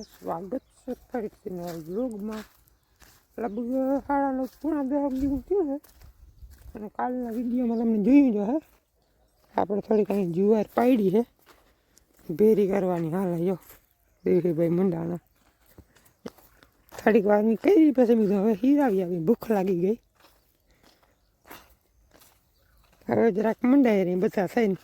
બધા સ્વાગત છે ફરીથી નવા બ્લોગમાં લગભગ સાડા નવ પૂણા દસ જેવું થયું છે. અને કાલના વિડીયોમાં તમને જોયું જો હે આપણે થોડીક અહીં જુવાર પાડી છે ભેરી કરવાની હાલ જો દેવીભાઈ મંડાણા થોડીક વારની કરી પછી કીધું હવે હીરાવી આવી ભૂખ લાગી ગઈ હવે જરાક મંડાઈ રહી બધા થઈને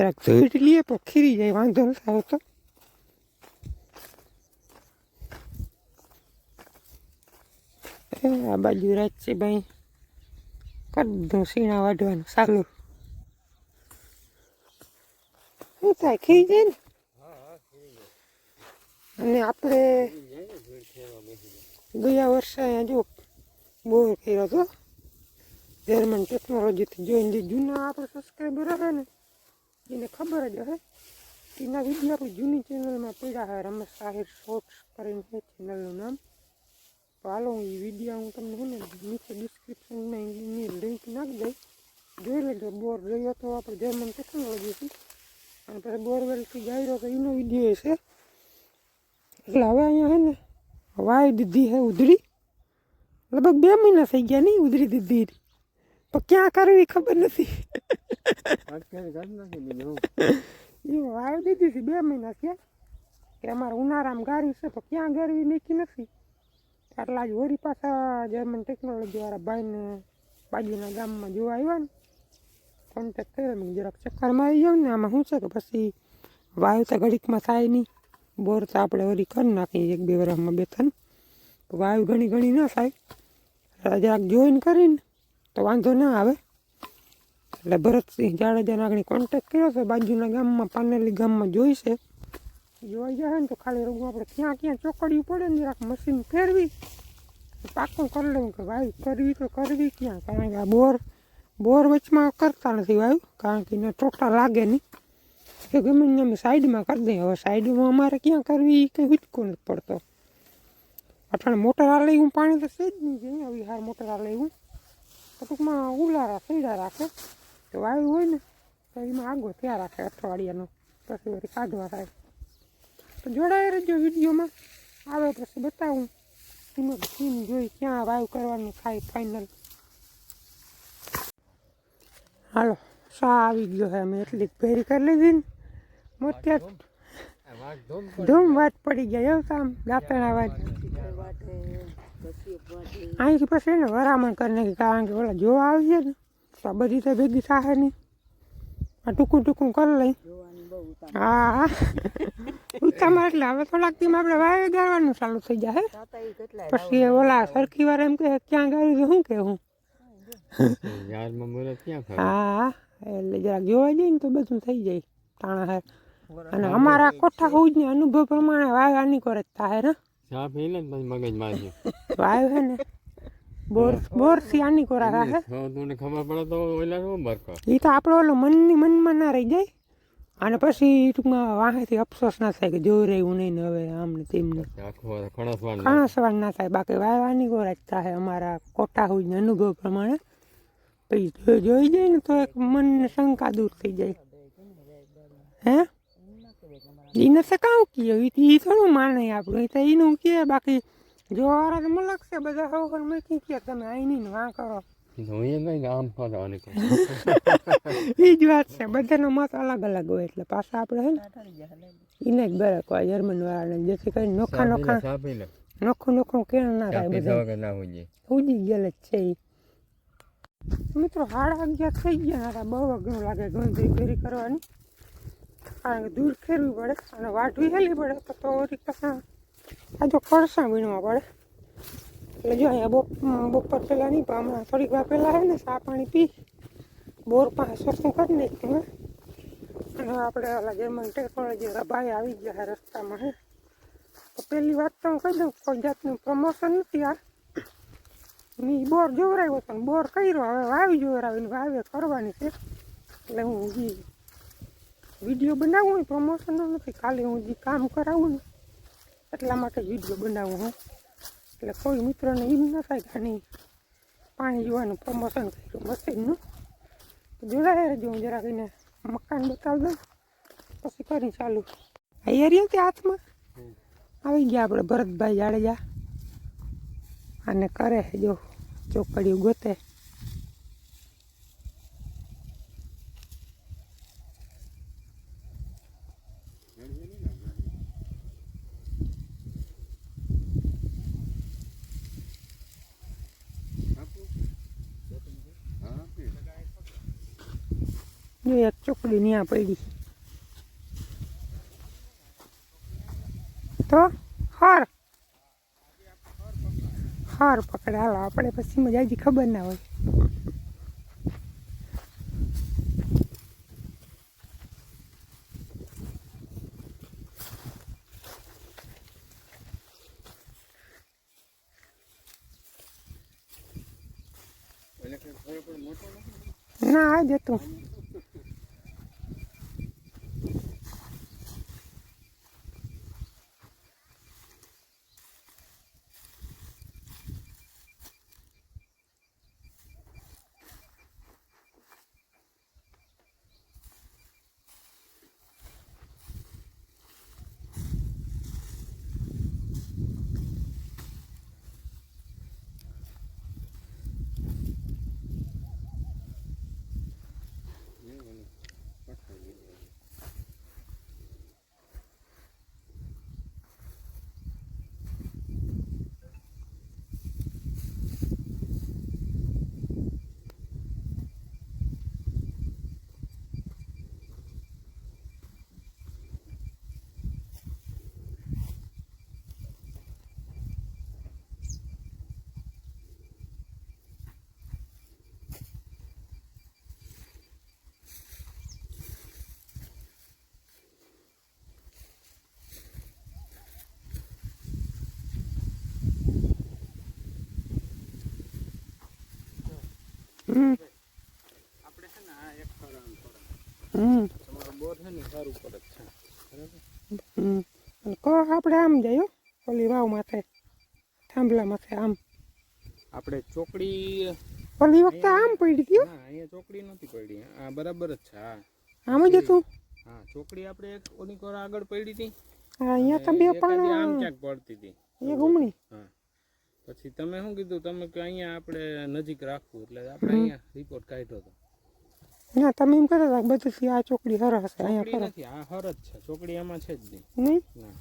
જરાક જોઈ લઈએ પણ ખીરી જાય વાંધો નથી આવતો. એ આ બાજુ રાજસીભાઈ કરી દીધું સીણા વાઢવાનું સારું. શું થાય ખીરી જાય ને? અને આપણે ગયા વર્ષે અહીંયા જો બોર કર્યો હતો જર્મન ટેકનોલોજીથી જોઈને જે જૂના આપણે સબસ્ક્રાઈબર આવે ને એને ખબર જ હશે એના વીડિયો જૂની ચેનલમાં પડ્યા હે રમેશ સાહિર શોર્ટ્સ કરીને છે ચેનલનું નામ તો હાલો હું એ વીડિયો હું તમને હું ને નીચે ડિસ્ક્રિપ્શનમાં એની લિંક નાખી દઈશ જોઈ લેજો બોર રહ્યો તો આપણે જર્મન ટેકનોલોજીથી અને પછી બોરવેલથી ગાયરો તો એનો વીડિયો છે એટલે હવે અહીંયા છે ને વાય દીધી હે ઉધડી લગભગ બે મહિના થઈ ગયા નહીં ઉધરી દીધી પણ ક્યાં કરવી ખબર નથી એ વાવી દીધી છે બે મહિના થયા કે અમારે ઉનાળામાં ગારી છે, પણ ક્યાં ગરવી નીકી નથી. એટલા જ હોરી પાછા જર્મન ટેકનોલોજીવાળા ભાઈને બાજુના ગામમાં જોવા આવ્યા ને કોન્ટેક કર્યો મેં જરાક ચક્કર મારી જાઉં ને, આમાં શું છે કે પછી વાયુ તો ઘડીકમાં થાય નહીં. બોર તો આપણે હોરી કરી નાખીએ એક બે વર્ષમાં બે ત્રણ. વાયુ ઘણી ઘણી ના થાય. જરાક જોઈન કરીને તો વાંધો ના આવે. એટલે ભરતસિંહ જાડેજાને આગળ કોન્ટેક કર્યો છે, બાજુના ગામમાં, પાનેલી ગામમાં જોઈશે જોઈ જાય ને તો ખાલી રોગમાં આપણે ક્યાં ક્યાં ચોકડ્યું પડે ને જરાક મશીન ફેરવી, પાકું કરી લેવું કે વાયુ કરવી તો કરવી ક્યાં? કારણ કે આ બોર બોર વચમાં કરતા નથી વાયુ કારણ કે એને ટોટા લાગે નહીં. કે ગમે અમે સાઈડમાં કરી દઈએ હવે સાઈડમાં અમારે ક્યાં કરવી એ કંઈ હુચકો નથી પડતો. અઠવાડે મોટર આ લેવું પાણી તો છે જ નહીં હવે હાર મોટર આ લેવું ટૂંકમાં ઉલારા સૈડા રાખે. તો હોય ને તો એમાં આગો ત્યાં રાખે અઠવાડિયાનો પછી વળી કાઢવા થાય. તો જોડાય રહેજો વિડીયોમાં. આવે પછી બતાવું. એમાં સીન જોઈ ક્યાં વાયુ કરવાનું થાય ફાઇનલ હાલો સા આવી ગયો છે અમે. એટલી ભેરી કરી લીધી ને. મોત્યા ધૂમ. વાત પડી ગયા એવું કામ દાંતણા વાત અહીંથી પછી ને વરામણ કરીને કારણ કે ઓલા જોવા આવીએ ને. તો બધી તો ભેગી થાય નહીં આ ટૂંકું ટૂંકું કરી લઈ. હા હા. ઉતામાં એટલે હવે થોડાક દી આપણે વાવે ગાળવાનું ચાલુ થઈ જાય પછી ઓલા સરખી વાર એમ કે ક્યાં ગાળ્યું છે? શું કે હું? હા. એટલે જરાક જોવા જઈએ ને તો બધું થઈ જાય. તાણા હે. અને અમારા કોઠા હોવું જ ને અનુભવ પ્રમાણે વાવ આની કરે થાય ને. જ પછી મગજ મારી વાવ હે ને. બોર બોર આની કોરા રાખે? તમને ખબર પડે તો ઓલા શું બરકો એ તો આપણો ઓલો મનની મનમાં ના રહી જાય. અને પછી ટૂંકમાં વાહેથી અફસોસ ના થાય કે જોઈ રહ્યું નહીં ને હવે આમ ને તેમ ને. સવાલ ના થાય. બાકી વાયવાની કોરા જ થાય અમારા કોટા હોય ને અનુભવ પ્રમાણે. પછી જો- જોઈ જાય ને તો એક મનને શંકા દૂર થઈ જાય. હે? એને તો કાં કીએ એ થોડું માને આપણું. એ તો એનું કહે બાકી જોવાળા તો મલક છે બધા ખબર મેં કી કે તમે આઈની વાં કરો. હું એ નહીં આમ ફરવાની એ જ વાત છે બધાનો મત અલગ અલગ હોય એટલે પાછા આપણે હે ને એને જ બરક હોય જર્મન વાળાને જેથી કરી નોખા નોખા નોખું નોખું કેળ ના થાય બધા. ઉજી ગયેલ જ છે. મિત્રો સાડા અગિયાર થઈ ગયા હતા બહુ અઘરું લાગે ગણતરી ફેરી કરવાની. કારણ કે દૂર ફેરવી પડે અને વાટવી હેલી પડે તો તો આ જો ફરસાણ વીણવા પડે એટલે જો અહીંયા બપ બપોર પહેલાં નહીં, પણ હમણાં થોડીક વાર પહેલાં આવે ને સા પાણી પી, બોર પાસે શું કરી હે. અને આપણે ઓલા જર્મન ટેકનોલોજી ભાઈ આવી ગયા રસ્તામાં હે. તો પહેલી વાત તો હું કહી દઉં, કોઈ જાતનું પ્રમોશન નથી આ. મેં બોર જોવરાવ્યો ને, બોર કર્યો, હવે વાવી જોવરાવીને વાવે કરવાની છે. એટલે હું વીડિયો બનાવું પ્રમોશન નથી, ખાલી હું જે કામ કરાવું ને. એટલા માટે વીડિયો બનાવું હું. એટલે કોઈ મિત્રોને એમ ન થાય કે આની પાણી જોવાનું પ્રમોશન કર્યું મશીનનું જોડાયા રહેજો હું જરાક એને મકાન બતાવી દઉં. પછી કરી ચાલુ. આ રહ્યો તે હાથમાં? આવી ગયા આપણે ભરતભાઈ જાડેજા. અને કરે જો ચોકડીયું ગોતે જો ચોકડી ન્યા પડી તો હાર. હાર પકડે. આપણે પછી મજા હજી ખબર ના હોય. ના, આ જતું હમ આપણે છે ને આ એક ફરણ ફરણ તમારો બોર છે ને સારું પડે છે. બરાબર? અને આપણે આમ હો, ઓલી વાવ માથે થાંભલા માથે આમ. આપણે ચોકડી ઓલી વખતે આમ પડી ગયો? હો. અહીંયા ચોકડી નથી પડી. આ બરાબર જ છે હા. આમ જ હતું? હા ચોકડી આપણે એક ઓની કોર આગળ પડી હતી. હા, અહીંયા તો બે પણ આમ ક્યાંક પડતી હતી. એ ગુમણી હા. પછી તમે શું કીધું? તમે કે અહીંયા આપણે નજીક રાખવું એટલે આપણે અહીંયા રિપોર્ટ કાઢ્યો હતો ના તમે એમ કહેતા હતા કે બધું આ ચોકડી સરસ છે અહીંયા ચોકડી કરો. નથી આ હર જ છે. ચોકડી આમાં છે જ નહીં. નહીં? ના.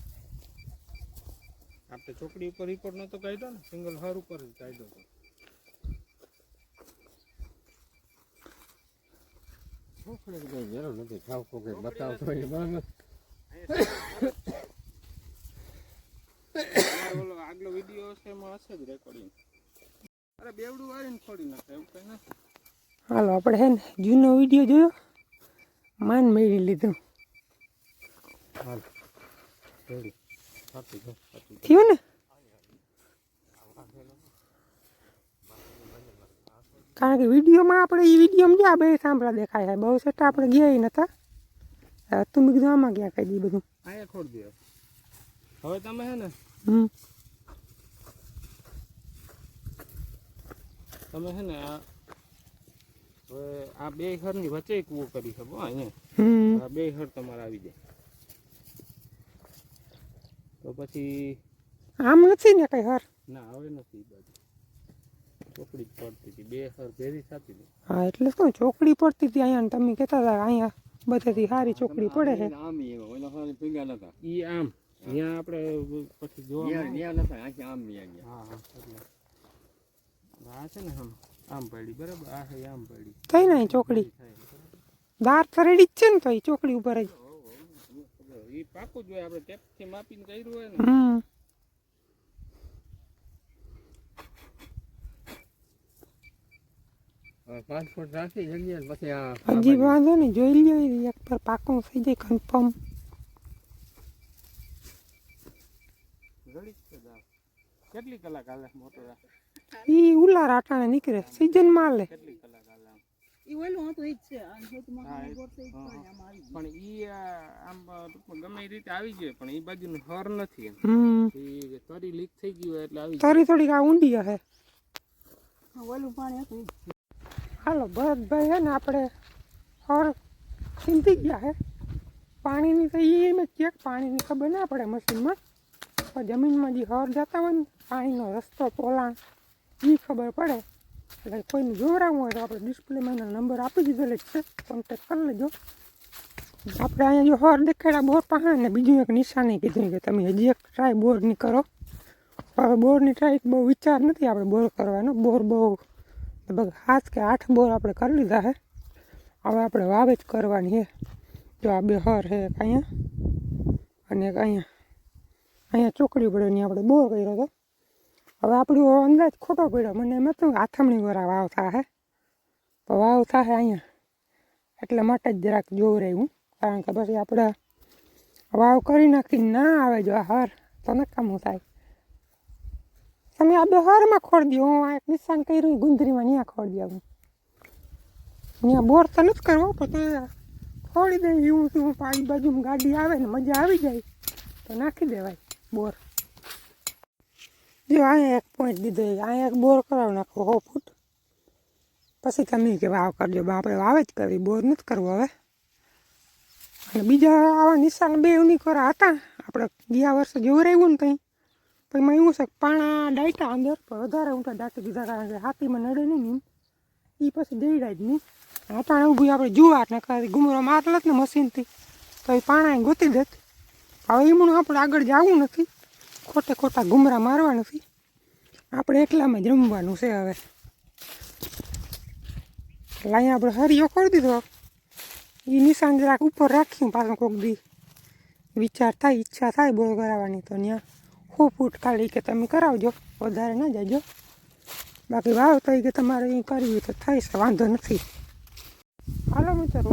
આપણે ચોકડી ઉપર રિપોર્ટ નતો કાઢ્યો ને? સિંગલ હર ઉપર જ કાઢ્યો હતો ચોકડી કઈ જરૂર નથી. ઠાવકો કઈ બતાવતો હોય બરાબર તમારો ઓલો આગલો વીડિયો હશે એમાં હશે જ રેકોર્ડિંગ અરે બેવડું વાળીને છોડી નાખે એવું કઈ નથી. હાલો આપણે હે ને જૂનો વીડિયો જોયો? માન મેળવી લીધું. હાલ. થયું ને? કારણ કે વિડીયોમાં આપણે એ વિડીયોમાં જ્યાં બે સાંભળા દેખાય છે. બહુ સેટા આપણે ગયા ય નતા. તું મેં કીધું આમાં ક્યાં કહી દી બધું? અહીંયા ખોડી દે હવે તમે હે ને તમે છે ને આ આ બે હરની વચ્ચે કૂવો કરી શકો અહીંયા આ બે હર તમારે આવી જાય. તો પછી આમ નથી ને કઈ હર? ના હવે નથી બાજુ. ચોકડી પડતી હતી. બે હર ભેરી થતી હતી. હા એટલે શું ચોકડી પડતી હતી અહીંયા તમે કહેતા હતા અહીંયા બધેથી સારી ચોકડી પડે છે. આમ એવા ઓલા નતા. ઈ આમ. ત્યાં આપણે પછી જોવા નતા આખી આમ ગયા હા હા એટલે. આ છે ને આમ આમ પડી. બરાબર આ છે આમ પડી. થઈ ને ચોકડી. થાય. દાર થરેડી જ છે ને તો એ ચોકડી ઉપર જ. એ પાકું જ હોય આપણે ટેપથી માપીને કર્યું હોય ને. હમ. રાખી જગ્યા પછી આ હજી વાંધો નહીં જોઈ લ્યો એક પર પાકું થઈ જાય કન્ફર્મ ઘડી. કેટલી કલાક હાલે મોટો આ? એ ઉલાર આટાણે નીકળે. સિઝનમાં કેટલી કલાક હાલે આમ? ઈ ઓલું હતું ઈ જ છે. અને હેતુમાં ખાલી ઈ પાણી આમાં આવી પણ ઈ આમ ગમે રીતે આવી જાય પણ ઈ બાજુનું હર નથી તરી લીક થઈ ગયું હોય એટલે આવી તરી થોડીક આ ઊંડી હે. ઓલું પાણી હતું ઈ હાલો ભરતભાઈ હે ને આપણે હર ચિંતી ગયા હે. પાણીની તો એ એમ જ પાણીની ખબર ના પડે મશીનમાં. પણ જમીનમાં જે હર જતા હોય ને પાણીનો રસ્તો પોલાણ. એ ખબર પડે. એટલે કોઈને જોવડાવવું હોય તો આપણે ડિસ્પ્લેમાં એનો નંબર આપી દીધેલો જ છે. કોન્ટેક કરી લેજો. આપણે અહીંયા જો હર દેખાડા બોર પાસે ને, બીજું એક નિશાની કીધું કે તમે હજી એક ટ્રાય બોરની કરો. હવે બોરની ટ્રાય બહુ વિચાર નથી આપણે બોર કરવાનો. બોર બહુ લગભગ સાત કે આઠ બોર આપણે કરી લીધા છે. હવે આપણે વાવે જ કરવાની છે. જો આ બે હર છે એક અહીંયા, અને એક અહીંયા. અહીંયા ચોકડી પડે ને આપણે બોર કર્યો હતો હવે આપણો અંદાજ ખોટો પડ્યો. મને એમ હતું કે આથમણી વરા વાવ થાય તો વાવ થશે અહીંયા. એટલે માટે જ જરાક જોવું રહ્યું કારણ કે પછી આપણે વાવ કરી નાખી ના આવે જો હર. તો નકામું થાય. તમે આ બહારમાં હરમાં ખોડી દો. હું આ નિશાન કર્યું ગુંદરીમાં ત્યાં ખોડી દઉં ત્યાં બોર તો નથી કરવો, પણ ખોડી દે એવું શું પાણી બાજુમાં ગાડી આવે ને મજા આવી જાય. તો નાખી દેવાય. બોર. જો અહીંયા એક પોઈન્ટ દીધો. અહીંયા એક બોર કરાવી નાખો હો ફૂટ. પછી તમે કે વાવ કરજો આપણે વાવે જ કરવી, બોર નથી કરવો હવે. અને બીજા આવા નિશાન બે ઉનિકોરા હતા, આપણે ગયા વર્ષે જેવું રહ્યું ને ત્યાં પણ એમાં એવું છે કે પાણા ડાયટા અંદર, પણ વધારે ઊંટા દાટી દીધા કારણ કે હાથીમાં નડે નહીં ને એ પછી દેડાય જ નહીં. હાટાણે ઊભી આપણે જુવાર ને કરી ગુમરો મારલત ને મશીનથી, તો એ પાણા ગોતી દેત. હવે એમનું આપણે આગળ જવું નથી. ખોટે ખોટા ગુમરા મારવા નથી. આપણે એકલામાં જ રમવાનું છે હવે. એટલે અહીંયા આપણે હરિયો કરી દીધો. એ નિશાન જરાક ઉપર રાખ્યું પાછું કોક દી વિચાર થાય, ઈચ્છા થાય બોલ કરાવવાની તો ત્યાં ખૂબ ફૂટ ખાલી કે તમે કરાવજો, વધારે ના જાજો બાકી વાવ થઈ કે તમારે અહીં કરવી તો થાય છે, વાંધો નથી. હાલો મિત્રો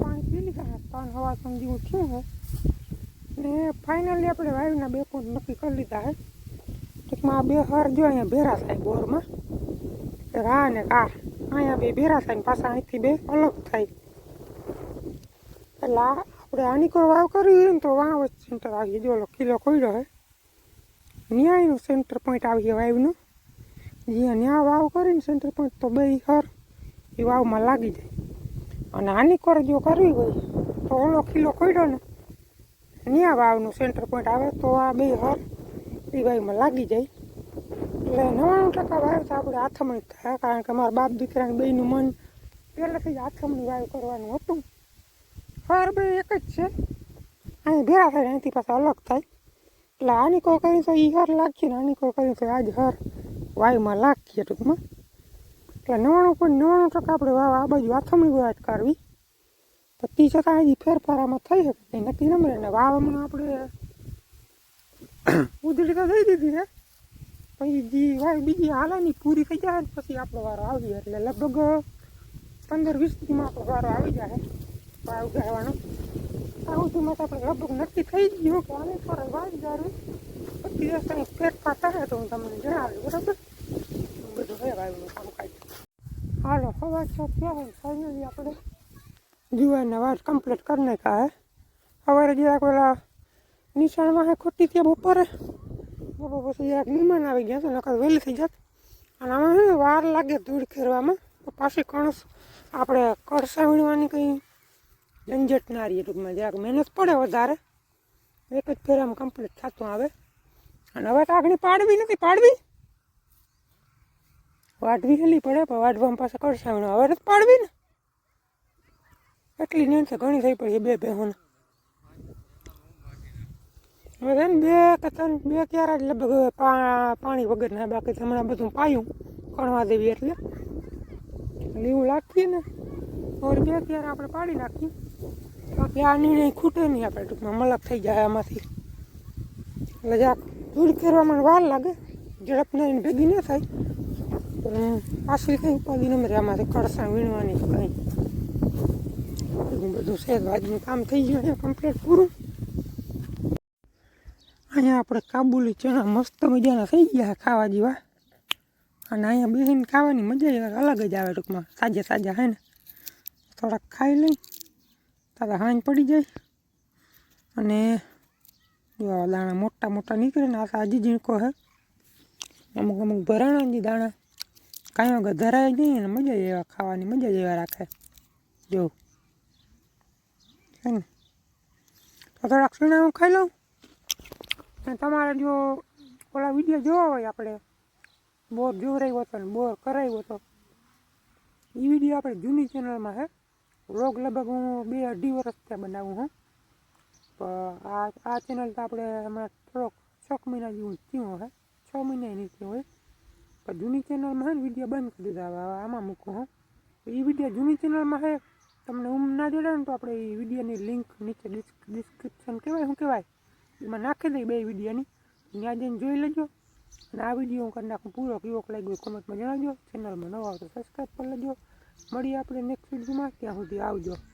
પાણી પી લીધા, ત્રણ હવા સમજી થયું છે ને ફાઇનલી આપણે વાયુના બે પોઈન્ટ નક્કી કરી લીધા છે ટૂંકમાં આ બે હર જો અહીંયા ભેરા થાય બોરમાં. રા ને કા અહીંયા બે ભેરા થાય પાછા અહીંથી બે અલગ થાય. એટલે આપણે આની કોઈ વાવ હોય ને તો વાવ જ સેન્ટર આવીએ જો કિલો ખોઈડો હે. ન્યાયનું સેન્ટર પોઈન્ટ આવીએ વાવનું. જ્યાં ન્યા વાવ કરીને સેન્ટર પોઈન્ટ તો બે હર એ વાવમાં લાગી જાય. અને આની કોર જો કરવી હોય તો ઓલો કિલો ખોઈડો ને ન્યા વાવનું સેન્ટર પોઈન્ટ આવે તો આ બે હર, એ વાવમાં લાગી જાય. એટલે નવ્વાણું ટકા વાયુ તો આપણે આથમણી થાય, કારણ કે મારા બાપ દીકરાને બેનું મન પહેલેથી જ આથમણી વાયુ કરવાનું હતું. હર બે એક જ છે. અહીં ભેરા થાય અહીંથી પાછા અલગ થાય. એટલે આની કોઈ કરી તો એ હર લાગીએ ને આની કોઈ કરી તો આજ હર વાયુમાં લાગીએ ટૂંકમાં. એટલે નવ્વાણું પોઈન્ટ નવ્વાણું ટકા આપણે વાવ આ બાજુ આથમણી વાત કરવી તો તી છતાં હજી ફેરફાર આમાં થઈ શકે કંઈ નક્કી ન મળે ને વાવમાં આપણે ઉધડી તો થઈ દીધી છે પછી જી વાય બીજી હાલાની પૂરી થઈ જાય ને પછી આપણો વારો આવી એટલે લગભગ પંદર વીસ દીમાં આપણો વારો આવી જાય વાવ ગાવાનો આ સુધીમાં તો આપણે લગભગ નક્કી થઈ ગયું કે આને પર વાવ ગાડવી પછી દિવસ કંઈ ફેરફાર થાય તો હું તમને જણાવ્યું બરાબર? બધું છે કામ કામકાજ હાલો, હવા છ થયા હોય? આપણે જુવારના વાત કમ્પ્લીટ કરી નાખ્યા હે. સવારે જરાક પેલા નિશાળમાં હે, ખોટી ત્યાં બપોરે બપોર પછી જરાક મહેમાન આવી ગયા તો નકર વહેલી થઈ જાત. અને આમાં શું વાર લાગે ધૂળ ખેરવામાં. તો પાછી કણસ આપણે કળસા વીણવાની કંઈ ઝંઝટ ના રહીએ ટૂંકમાં. જરાક મહેનત પડે વધારે. એક જ ફેરામાં કમ્પ્લીટ થતું આવે. અને હવે તો આગળ પાડવી નથી, પાડવી? વાઢવી હેલી પડે, પણ વાઢવામાં પાછા કળસા વીણવા. હવે નથી પાડવી ને? એટલી નહીં તો ઘણી થઈ પડી બે બેહોને હવે છે ને બે કે ત્રણ, બે ક્યારે જ લગભગ પાણી વગર ના બાકી હમણાં બધું પાયું, કણવા દેવી એટલે. લીવું લાગીએ ને. ઓર બે ક્યારે આપણે પાડી નાખીએ. બાકી આ નિર્ણય ખૂટે નહીં આપણે ટૂંકમાં. મલક થઈ જાય આમાંથી. એટલે જરાક દૂર કરવામાં વાર લાગે. ઝડપ નહીં ભેગી ન થાય. પણ પાછી કંઈ ઉપાધિ ન આમાંથી કળસા વીણવાની કંઈ. બધું બધું છે. આજનું કામ થઈ ગયું અહીંયા કમ્પ્લીટ પૂરું. અહીંયા આપણે કાબુલી ચણા મસ્ત મજાના થઈ ગયા ખાવા જેવા. અને અહીંયા બેસીને ખાવાની મજા અલગ જ આવે ટૂંકમાં. સાજા સાજા હે ને. થોડાક ખાઈ લઈ, તારા હાંજ પડી જાય. અને જો દાણા મોટા મોટા નીકળે ને, આ સાજી ઝીણકો હે. અમુક અમુક ભરાણા જે દાણા. કાંઈ વગર ધરાય નહીં અને મજા એવા ખાવાની, મજા જ એવા રાખે. જો. ને તો થોડાક સીણા હું ખાઈ લઉં. અને તમારે જો ઓલા વીડિયો જોવા હોય આપણે, બોર જોવરાયો હતો ને બોર કરાવ્યો હતો એ વીડિયો આપણે જૂની ચેનલમાં છે વ્લોગ લગભગ હું બે અઢી વર્ષ ત્યાં બનાવું હું. આ આ ચેનલ તો આપણે હમણાં થોડોક છ મહિના જેવું થયું હે. છ મહિના નીચે હોય. પણ જૂની ચેનલમાં છે ને વીડિયો બંધ કરી દીધા. હવે આમાં મૂકું હું. એ વીડિયો જૂની ચેનલમાં છે તમને ઊમ ના જોડે ને તો આપણે એ વિડીયોની લિંક નીચે ડિસ્ક્રિપ્શન કહેવાય, શું કહેવાય? એમાં નાખી દઈ બે વિડીયોની. ત્યાં જઈને જોઈ લેજો. અને આ વીડિયો હું કરી નાખું પૂરો. કેવો લાગ્યો કોમેન્ટમાં જણાવજો. ચેનલમાં નવા આવતો સબસ્ક્રાઈબ કરી લેજો. મળીએ આપણે નેક્સ્ટ વિડીયોમાં ત્યાં સુધી આવજો.